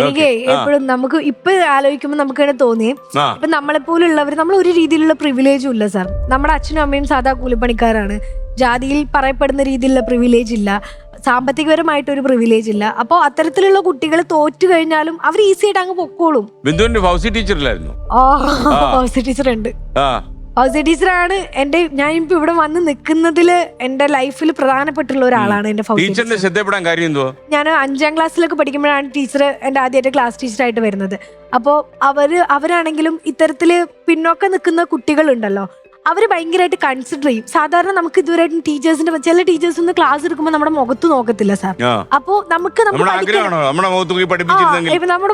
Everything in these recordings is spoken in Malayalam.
എനിക്ക്. എപ്പോഴും നമുക്ക് ഇപ്പൊ ആലോചിക്കുമ്പോൾ നമുക്ക് തന്നെ. തോന്നി ഇപ്പൊ നമ്മളെ പോലുള്ളവർ നമ്മൾ ഒരു രീതിയിലുള്ള പ്രിവിലേജും ഇല്ല സാർ നമ്മുടെ അച്ഛനും അമ്മയും സാധാ കൂലിപ്പണിക്കാരാണ്. ജാതിയിൽ പറയപ്പെടുന്ന രീതിയിലുള്ള പ്രിവിലേജ് ഇല്ല. സാമ്പത്തികപരമായിട്ട് ഒരു പ്രിവിലേജ് ഇല്ല. അപ്പോൾ അത്തരത്തിലുള്ള കുട്ടികൾ തോറ്റു കഴിഞ്ഞാലും അവർ ഈസി ആയിട്ട് അങ്ങ് പൊക്കോളും. ബിന്ദുവിന്റെ ഫൗസി ടീച്ചറിലായിരുന്നു ആ ടീച്ചർ ഉണ്ട്. ഹൗസ് ടീച്ചറാണ് എന്റെ ഞാൻ ഇപ്പൊ ഇവിടെ വന്ന് നിൽക്കുന്നതിൽ എന്റെ ലൈഫിൽ പ്രധാനപ്പെട്ടുള്ള ഒരാളാണ് എന്റെ ഫൗണ്ടേഷൻ ടീച്ചറിന്റെ ശ്രദ്ധപ്പെടാൻ കാര്യം എന്തുവാ? ഞാൻ അഞ്ചാം ക്ലാസ്സിലൊക്കെ പഠിക്കുമ്പോഴാണ് ടീച്ചർ എന്റെ ആദ്യമായിട്ട് ക്ലാസ് ടീച്ചറായിട്ട് വരുന്നത്. അപ്പോ അവർ അവരാണെങ്കിലും ഇത്തരത്തിൽ പിന്നോക്കം നിൽക്കുന്ന കുട്ടികളുണ്ടല്ലോ. അവർ ഭയങ്കരമായിട്ട് കൺസിഡർ ചെയ്യും. സാധാരണ നമുക്ക് ഇതുവരെയായിട്ടും ടീച്ചേഴ്സിന്റെ ചില ടീച്ചേഴ്സ് ഒന്ന് ക്ലാസ് എടുക്കുമ്പോൾ നമ്മുടെ മുഖത്ത് നോക്കത്തില്ല സാർ അപ്പോ നമുക്ക് നമ്മുടെ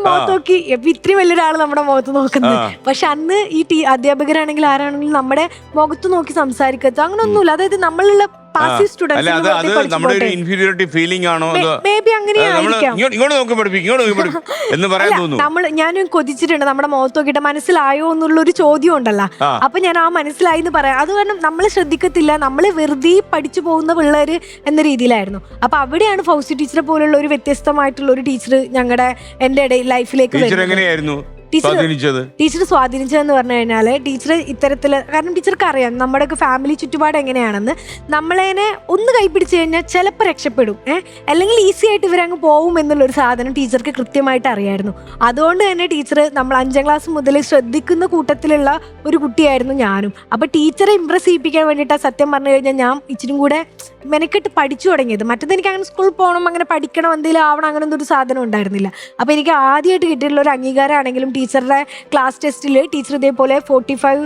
മുഖത്ത് നോക്കി ഇത്രയും വലിയൊരാൾ നമ്മുടെ മുഖത്ത് നോക്കുന്നത്. പക്ഷെ അന്ന് ഈ അധ്യാപകരാണെങ്കിൽ ആരാണെങ്കിലും നമ്മുടെ മുഖത്ത് നോക്കി സംസാരിക്കത്ത് അങ്ങനെ ഒന്നുമില്ല അതായത് നമ്മളുള്ള പാസീവ് അല്ല അത് നമ്മുടെ ഒരു ഇൻഫീരിയോറിറ്റി ഫീലിംഗ് ആണോ മേ ബി ഇങ്ങോട്ട് ഇങ്ങോട്ട് നോക്കി പഠിപ്പിക്കും ഇങ്ങോട്ട് നോക്കി പഠിപ്പിക്കും എന്ന് പറയാൻ തോന്നുന്നു. നമ്മൾ ഞാനും കൊതിച്ചിട്ടുണ്ട് നമ്മുടെ മുഖത്ത് നോക്കിയിട്ട് മനസ്സിലായോ എന്നുള്ള ഒരു ചോദ്യം ഉണ്ടല്ലോ. അപ്പൊ ഞാൻ ആ മനസ്സിലായി എന്ന് പറയാം. അത് കാരണം നമ്മൾ ശ്രദ്ധിക്കത്തില്ല നമ്മൾ വെറുതെ പഠിച്ചു പോകുന്ന പിള്ളേര് എന്ന രീതിയിലായിരുന്നു. അപ്പൊ അവിടെയാണ് ഫൗസി ടീച്ചറെ പോലുള്ള ഒരു വ്യത്യസ്തമായിട്ടുള്ള ഒരു ടീച്ചർ ഞങ്ങളുടെ എന്റെ ഇടയിൽ ലൈഫിലേക്ക് എങ്ങനെയായിരുന്നു? ടീച്ചർ സ്വാധീനിച്ചത്? ടീച്ചർ സ്വാധീനിച്ചതെന്ന് പറഞ്ഞു കഴിഞ്ഞാൽ ടീച്ചർ ഇത്തരത്തിൽ കാരണം ടീച്ചർക്ക് അറിയാം നമ്മുടെയൊക്കെ ഫാമിലി ചുറ്റുപാട് എങ്ങനെയാണെന്ന്. നമ്മളതിനെ ഒന്ന് കൈപ്പിടിച്ച് കഴിഞ്ഞാൽ ചിലപ്പോൾ രക്ഷപ്പെടും. ഏഹ് അല്ലെങ്കിൽ ഈസി ആയിട്ട് ഇവരങ്ങ് പോകും എന്നുള്ളൊരു സാധനം ടീച്ചർക്ക് കൃത്യമായിട്ട് അറിയായിരുന്നു. അതുകൊണ്ട് തന്നെ ടീച്ചർ നമ്മൾ അഞ്ചാം ക്ലാസ് മുതൽ ശ്രദ്ധിക്കുന്ന കൂട്ടത്തിലുള്ള ഒരു കുട്ടിയായിരുന്നു ഞാനും. അപ്പൊ ടീച്ചറെ ഇമ്പ്രസ് ചെയ്യിപ്പിക്കാൻ വേണ്ടിയിട്ട് സത്യം പറഞ്ഞു കഴിഞ്ഞാൽ ഞാൻ ഇച്ചിരി കൂടെ മെനക്കെട്ട് പഠിച്ചു തുടങ്ങിയത്. മറ്റത് എനിക്ക് അങ്ങനെ സ്കൂളിൽ പോകണം അങ്ങനെ പഠിക്കണം എന്തെങ്കിലും ആവണം അങ്ങനെ ഒന്നും ഒരു സാധനം ഉണ്ടായിരുന്നില്ല. അപ്പൊ എനിക്ക് ആദ്യമായിട്ട് കിട്ടിയിട്ടുള്ള ഒരു അംഗീകാരമാണെങ്കിലും ടീച്ചറുടെ ക്ലാസ് ടെസ്റ്റിൽ ടീച്ചർ ഇതേപോലെ ഫോർട്ടി ഫൈവ്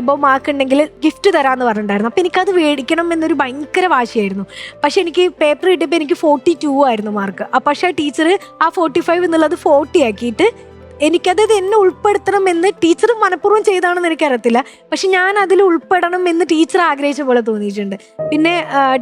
എബോ മാർക്ക് ഉണ്ടെങ്കിൽ ഗിഫ്റ്റ് തരാമെന്ന് പറഞ്ഞിട്ടുണ്ടായിരുന്നു. അപ്പോൾ എനിക്കത് മേടിക്കണം എന്നൊരു ഭയങ്കര വാശിയായിരുന്നു. പക്ഷേ എനിക്ക് പേപ്പർ കിട്ടിയപ്പോൾ എനിക്ക് ഫോർട്ടി ടു ആയിരുന്നു മാർക്ക് പക്ഷേ ടീച്ചർ ആ ഫോർട്ടി ഫൈവ് എന്നുള്ളത് ഫോർട്ടി ആക്കിയിട്ട് എനിക്കത് എന്നെ ഉൾപ്പെടുത്തണം എന്ന് ടീച്ചർ മനഃപൂർവം ചെയ്താണെന്ന് എനിക്കറിയത്തില്ല. പക്ഷെ ഞാൻ അതിൽ ഉൾപ്പെടണം എന്ന് ടീച്ചർ ആഗ്രഹിച്ച പോലെ തോന്നിയിട്ടുണ്ട്. പിന്നെ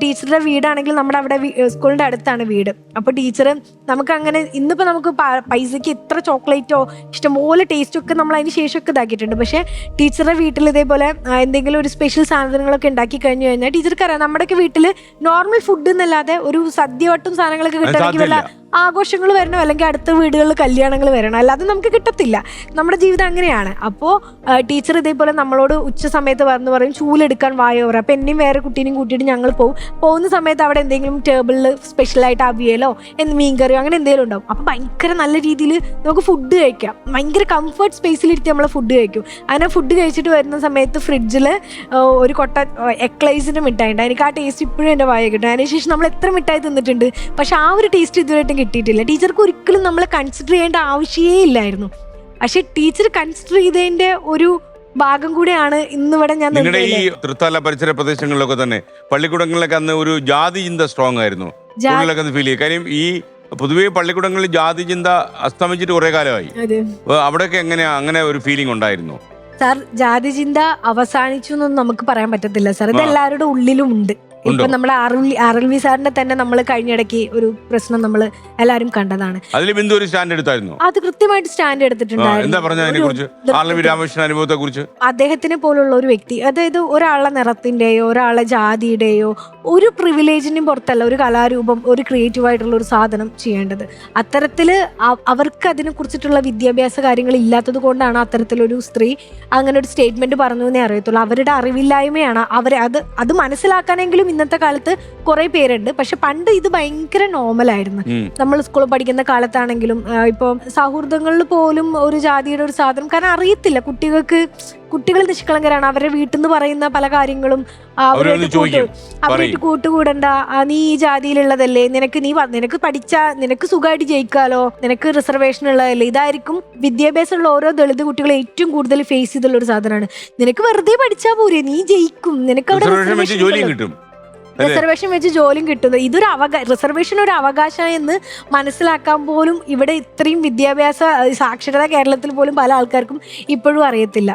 ടീച്ചറുടെ വീടാണെങ്കിൽ നമ്മുടെ അവിടെ സ്കൂളിന്റെ സ്കൂളിന്റെ അടുത്താണ് വീട്. അപ്പോൾ ടീച്ചർ നമുക്ക് അങ്ങനെ ഇന്നിപ്പോൾ നമുക്ക് പൈസയ്ക്ക് ഇത്ര എത്ര ചോക്ലേറ്റോ ഇഷ്ടംപോലെ ടേസ്റ്റോ ഒക്കെ നമ്മൾ അതിന് ശേഷമൊക്കെ ഇതാക്കിയിട്ടുണ്ട്. പക്ഷേ ടീച്ചറുടെ വീട്ടിൽ ഇതേപോലെ എന്തെങ്കിലും ഒരു സ്പെഷ്യൽ സാധനങ്ങളൊക്കെ ഉണ്ടാക്കി കഴിഞ്ഞു കഴിഞ്ഞാൽ ടീച്ചർക്ക് അറിയാം നമ്മുടെയൊക്കെ വീട്ടിൽ നോർമൽ ഫുഡ് എന്നല്ലാതെ ഒരു സദ്യ വട്ടും സാധനങ്ങളൊക്കെ കിട്ടണമെങ്കിൽ വല്ല ആഘോഷങ്ങൾ വരണം അല്ലെങ്കിൽ അടുത്ത വീടുകളിൽ കല്യാണങ്ങൾ വരണം? അല്ലാതെ നമുക്ക് കിട്ടത്തില്ല. നമ്മുടെ ജീവിതം അങ്ങനെയാണ്. അപ്പോൾ ടീച്ചർ ഇതേപോലെ നമ്മളോട് ഉച്ച സമയത്ത് വന്ന് പറയും ചൂലെടുക്കാൻ വായോ? പറയും. അപ്പം എന്നെയും വേറെ കുട്ടീനെയും കൂട്ടിയിട്ട് ഞങ്ങൾ പോകും പോകുന്ന സമയത്ത് അവിടെ എന്തെങ്കിലും ടേബിളിൽ സ്പെഷ്യലായിട്ട് അവിയലോ എന്ത് മീൻകറിയോ അങ്ങനെ എന്തെങ്കിലും ഉണ്ടാവും. അപ്പം ഭയങ്കര നല്ല രീതിയിൽ നമുക്ക് ഫുഡ് കഴിക്കാം. ഭയങ്കര കംഫർട്ട് സ്പേസിലിരുത്തി നമ്മൾ ഫുഡ് കഴിക്കും. അങ്ങനെ ഫുഡ് കഴിച്ചിട്ട് വരുന്ന സമയത്ത് ഫ്രിഡ്ജിൽ ഒരു കൊട്ട എക്ലൈസിന്റെ മിഠായി ഉണ്ട്. എനിക്ക് ആ ടേസ്റ്റ് ഇപ്പോഴും എന്റെ വായ കിട്ടും. അതിനുശേഷം നമ്മൾ എത്ര മിഠായി തിന്നിട്ടുണ്ട്. പക്ഷേ ആ ഒരു ടേസ്റ്റ് ഇതുവരെയായിട്ടും കിട്ടിയിട്ടില്ല ടീച്ചർക്ക് ഒരിക്കലും നമ്മളെ കൺസിഡർ ചെയ്യേണ്ട ആവശ്യമേ ഇല്ലായിരുന്നു. പക്ഷെ ടീച്ചർ കൺസിഡർ ചെയ്തതിന്റെ ഒരു ഭാഗം കൂടെയാണ് ഇന്നിവിടെ ഞാൻ നിങ്ങളുടെ ഈ. തൃത്താല പരിസര പ്രദേശങ്ങളിലൊക്കെ തന്നെ പള്ളിക്കൂടങ്ങളിലൊക്കെ അന്ന് ഒരു ജാതി ചിന്ത സ്ട്രോങ് ആയിരുന്നു. ഫീൽ ചെയ്യും. കാര്യം ഈ പൊതുവെ പള്ളിക്കൂടങ്ങളിൽ ജാതി ചിന്ത അസ്തമിച്ചിട്ട് കുറെ കാലമായി. അവിടെയൊക്കെ എങ്ങനെയാ അങ്ങനെ ഒരു ഫീലിംഗ് ഉണ്ടായിരുന്നു? സാർ ജാതി ചിന്ത അവസാനിച്ചു എന്നൊന്നും നമുക്ക് പറയാൻ പറ്റത്തില്ല സാർ. ഇത് എല്ലാവരുടെ ഉള്ളിലും ഉണ്ട് ഇപ്പൊ നമ്മൾ ആർവി സാറിന്റെ തന്നെ നമ്മൾ കഴിഞ്ഞിടയ്ക്ക് ഒരു പ്രശ്നം നമ്മൾ എല്ലാരും കണ്ടതാണ്. അതിൽ ബിന്ദു ഒരു സ്റ്റാൻഡ് എടുത്തായിരുന്നു. അത് കൃത്യമായിട്ട് സ്റ്റാൻഡ് എടുത്തിട്ടുണ്ടായിരുന്നു. അദ്ദേഹത്തിനെ പോലുള്ള ഒരു വ്യക്തി അതായത് ഒരാളെ നിറത്തിന്റെയോ ഒരാളെ ജാതിയുടെയോ ഒരു പ്രിവിലേജിനും പുറത്തല്ല ഒരു കലാരൂപം ഒരു ക്രിയേറ്റീവായിട്ടുള്ള ഒരു സാധനം ചെയ്യേണ്ടത്. അത്തരത്തിൽ അവർക്ക് അതിനെ കുറിച്ചിട്ടുള്ള വിദ്യാഭ്യാസ കാര്യങ്ങൾ ഇല്ലാത്തത് കൊണ്ടാണ് അത്തരത്തിലൊരു സ്ത്രീ അങ്ങനെ ഒരു സ്റ്റേറ്റ്മെന്റ് പറഞ്ഞു എന്നേ അറിയത്തുള്ളൂ. അവരുടെ അറിവില്ലായ്മയാണ്. അവരെ അത് അത് മനസ്സിലാക്കാനെങ്കിലും ഇന്നത്തെ കാലത്ത് കുറെ പേരുണ്ട്. പക്ഷെ പണ്ട് ഇത് ഭയങ്കര നോർമലായിരുന്നു ആയിരുന്നു. നമ്മൾ സ്കൂളിൽ പഠിക്കുന്ന കാലത്താണെങ്കിലും ഇപ്പോൾ സൗഹൃദങ്ങളിൽ പോലും ഒരു ജാതിയുടെ ഒരു സാധനം കാരണം അറിയത്തില്ല. കുട്ടികൾക്ക് കുട്ടികൾ നിഷ്കളങ്കരാണ്. അവരുടെ വീട്ടിൽ നിന്ന് പറയുന്ന പല കാര്യങ്ങളും അവരോട് ചോദിക്കും, അവരായിട്ട് കൂട്ടുകൂടണ്ട. ആ, നീ ഈ ജാതിയിലുള്ളതല്ലേ? നിനക്ക് നീ നിനക്ക് പഠിച്ച നിനക്ക് സുഖമായിട്ട് ജയിക്കാലോ? നിനക്ക് റിസർവേഷൻ ഉള്ളതല്ലേ? ഇതായിരിക്കും വിദ്യാഭ്യാസമുള്ള ഓരോ ദളിത് കുട്ടികളെ ഏറ്റവും കൂടുതൽ ഫേസ് ചെയ്തുള്ള ഒരു സാധനമാണ്. നിനക്ക് വെറുതെ പഠിച്ചാ പോരെ? നീ ജയിക്കും. നിനക്ക് അവിടെ റിസർവേഷൻ വെച്ച് ജോലിയും കിട്ടും. റിസർവേഷൻ വെച്ച് ജോലിയും കിട്ടുന്നത് ഇതൊരു അവകാശ റിസർവേഷൻ ഒരു അവകാശം എന്ന് മനസ്സിലാക്കാൻ പോലും ഇവിടെ ഇത്രയും വിദ്യാഭ്യാസ സാക്ഷരത കേരളത്തിൽ പോലും പല ആൾക്കാർക്കും ഇപ്പോഴും അറിയത്തില്ല.